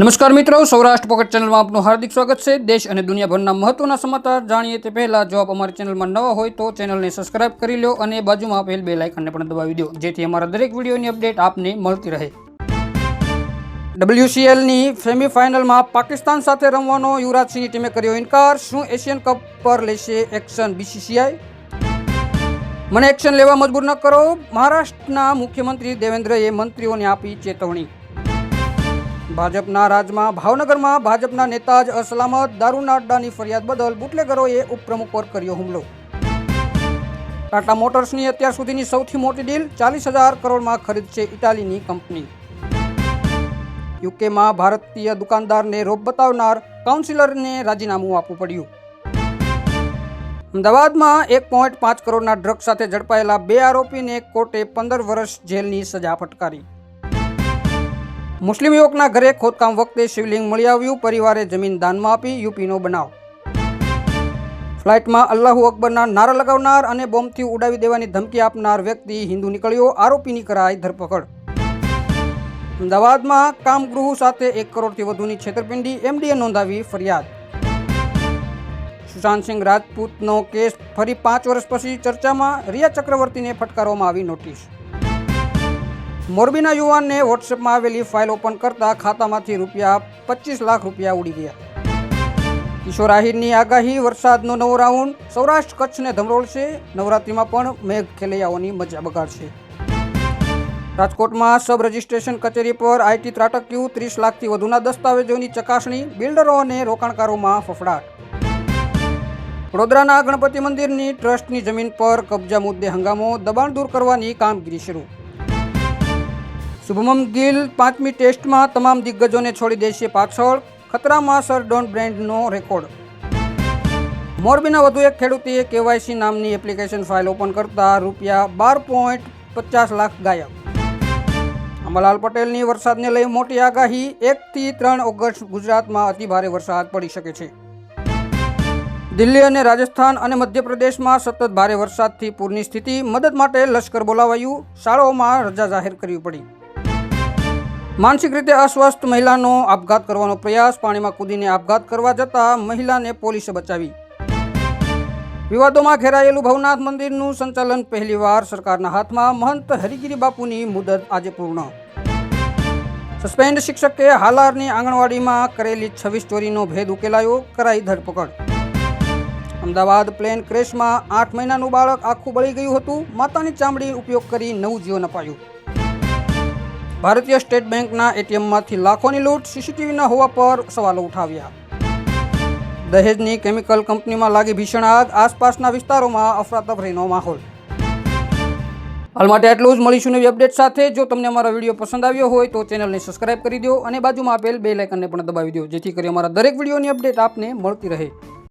નમસ્કાર મિત્રો, સૌરાષ્ટ્ર પોકેટ ચેનલમાં આપનું હાર્દિક સ્વાગત છે. દેશ અને દુનિયાભરના મહત્વના સમાચાર જાણીએ તે પહેલાં, જો આપ અમારી ચેનલમાં નવા હોય તો ચેનલને સબસ્ક્રાઇબ કરી લો અને બાજુમાં આપેલ બે લાઇકનને પણ દબાવી દો, જેથી અમારા દરેક વિડીયોની અપડેટ આપને મળતી રહે. ડબલ્યુસીએલની સેમીફાઇનલમાં પાકિસ્તાન સાથે રમવાનો યુવરાજસિંહની ટીમે કર્યો ઇનકાર. શું એશિયન કપ પર લેશે એક્શન બીસીસીઆઈ મને એક્શન લેવા મજબૂર ન કરો. મહારાષ્ટ્રના મુખ્યમંત્રી દેવેન્દ્રએ મંત્રીઓને આપી ચેતવણી. ભાજપના રાજમાં ભાવનગરમાં ભાજપના નેતા જ અસલામત, દારૂના અડ્ડાની ફરિયાદ બદલ બુટલેગરોએ ઉપપ્રમુખ પર કર્યો હુમલો. ટાટા મોટર્સની અત્યાર સુધીની સૌથી મોટી ડીલ ચાલીસ હજાર કરોડમાં ખરીદશે ઇટાલીની કંપની. યુકેમાં ભારતીય દુકાનદારને રોપ બતાવનાર કાઉન્સિલરને રાજીનામું આપવું પડ્યું. અમદાવાદમાં એક પોઈન્ટ પાંચ કરોડના ડ્રગ સાથે ઝડપાયેલા બે આરોપીને કોર્ટે પંદર વર્ષ જેલની સજા ફટકારી. મુસ્લિમ યુવકના ઘરે ખોદકામ વખતે શિવલિંગ મળી આવ્યું. પરિવારે જમીન દાનમાં આપી યુપીનો બનાવ. ફ્લાઇટમાં અલ્લાહુ અકબરના નારા લગાવનાર અને બોમ્બથી ઉડાવી દેવાની ધમકી આપનાર વ્યક્તિ હિન્દુ નીકળ્યો. આરોપીની કરાઈ ધરપકડ. અમદાવાદમાં કામગૃહ સાથે એક કરોડથી વધુની છેતરપિંડી. એમડીએ નોંધાવી ફરિયાદ. સુશાંત સિંહ રાજપૂતનો કેસ ફરી પાંચ વર્ષ પછી ચર્ચામાં. રિયા ચક્રવર્તીને ફટકારવામાં આવી નોટિસ. મોરબીના યુવાનને વોટ્સએપમાં આવેલી ફાઇલ ઓપન કરતા ખાતામાંથી રૂપિયા પચીસ લાખ રૂપિયા ઉડી ગયા. કિશોર આહિરની આગાહી, વરસાદનો નવો રાઉન્ડ, સૌરાષ્ટ્ર કચ્છને ધમરોળશે નવરાત્રિમાં પણ મેઘ ખેલૈયાઓની મજા બગાડશે. રાજકોટમાં સબ રજિસ્ટ્રેશન કચેરી પર આઈટી ત્રાટક્યું, ત્રીસ લાખથી વધુના દસ્તાવેજોની ચકાસણી, બિલ્ડરો અને રોકાણકારોમાં ફફડાટ. વડોદરાના ગણપતિ મંદિરની ટ્રસ્ટની જમીન પર કબજા મુદ્દે હંગામો, દબાણ દૂર કરવાની કામગીરી શરૂ. શુભમન ગિલ પાંચમી ટેસ્ટમાં તમામ દિગ્ગજોને છોડી દેશે પાછળ. ખતરામાં સર ડોન બ્રેન્ડનો રેકોર્ડ. મોરબીના વધુ એક ખેડૂતે કેવાયસી નામની એપ્લિકેશન ફાઇલ ઓપન કરતા રૂપિયા બાર પોઈન્ટ પચાસ લાખ ગાયબ. અંબાલાલ પટેલની વરસાદને લઈ મોટી આગાહી. એકથી ત્રણ ઓગસ્ટ ગુજરાતમાં અતિભારે વરસાદ પડી શકે છે. દિલ્હી અને રાજસ્થાન અને મધ્યપ્રદેશમાં સતત ભારે વરસાદથી પૂરની સ્થિતિ. મદદ માટે લશ્કર બોલાવાયું. શાળાઓમાં રજા જાહેર કરવી પડી. માનસિક રીતે અસ્વસ્થ મહિલાનો આપઘાત કરવાનો પ્રયાસ, પાણીમાં કૂદીને આપઘાત કરવા જતા મહિલાને પોલીસે બચાવી. વિવાદોમાં ઘેરાયેલું ભવનાથ મંદિરનું સંચાલન પહેલીવાર સરકારના હાથમાં, મહંત હરિગીરી બાપુની મુદત આજે પૂર્ણ. સસ્પેન્ડ શિક્ષકે હાલારની આંગણવાડીમાં કરેલી છવ્વીસ ચોરીનો ભેદ ઉકેલાયો, કરાઈ ધરપકડ. અમદાવાદ પ્લેન ક્રેશમાં આઠ મહિનાનું બાળક આખું બળી ગયું હતું, માતાની ચામડી ઉપયોગ કરી નવું જીવન અપાયું. ભારતીય સ્ટેટ બેંકના એટીએમમાંથી લાખોની લૂંટ સીસીટીવીના હોવા પર સવાલો ઉઠાવ્યા. દહેજની કેમિકલ કંપનીમાં લાગી ભીષણ આગ, આસપાસના વિસ્તારોમાં અફરાતફરીનો માહોલ. હાલ માટે આટલું જ. મળીશું નવી અપડેટ સાથે. જો તમને અમારો વીડિયો પસંદ આવ્યો હોય તો ચેનલને સબસ્ક્રાઇબ કરી દો અને બાજુમાં આપેલ બે લાઇકનને પણ દબાવી દો, જેથી કરી અમારા દરેક વિડીયોની અપડેટ આપને મળતી રહે.